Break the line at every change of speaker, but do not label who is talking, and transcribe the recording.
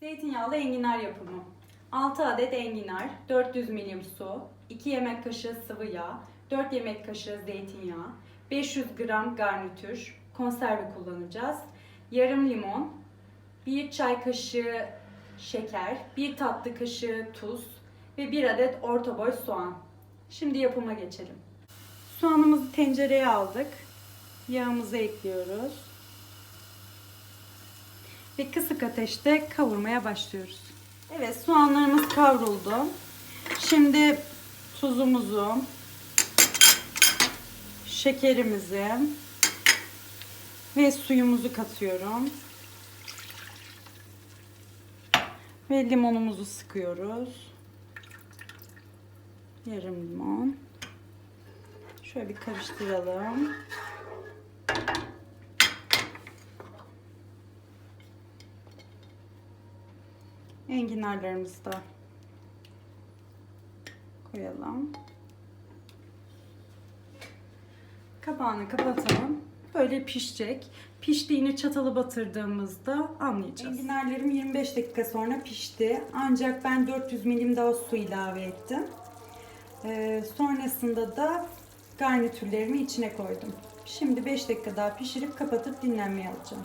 Zeytinyağlı enginar yapımı. 6 adet enginar, 400 milim su, 2 yemek kaşığı sıvı yağ, 4 yemek kaşığı zeytinyağı, 500 gram garnitür, konserve kullanacağız. Yarım limon, 1 çay kaşığı şeker, 1 tatlı kaşığı tuz ve 1 adet orta boy soğan. Şimdi yapıma geçelim. Soğanımızı tencereye aldık. Yağımızı ekliyoruz. Ve kısık ateşte kavurmaya başlıyoruz. Evet soğanlarımız kavruldu. Şimdi tuzumuzu, şekerimizi ve suyumuzu katıyorum. Ve limonumuzu sıkıyoruz. Yarım limon. Şöyle bir karıştıralım. Enginarlarımızı da koyalım. Kapağını kapatalım. Böyle pişecek. Piştiğini çatalı batırdığımızda anlayacağız. Enginarlarım 25 dakika sonra pişti. Ancak ben 400 milim daha su ilave ettim. Ee, sonrasında da garnitürlerimi içine koydum. Şimdi 5 dakika daha pişirip kapatıp dinlenmeye alacağım.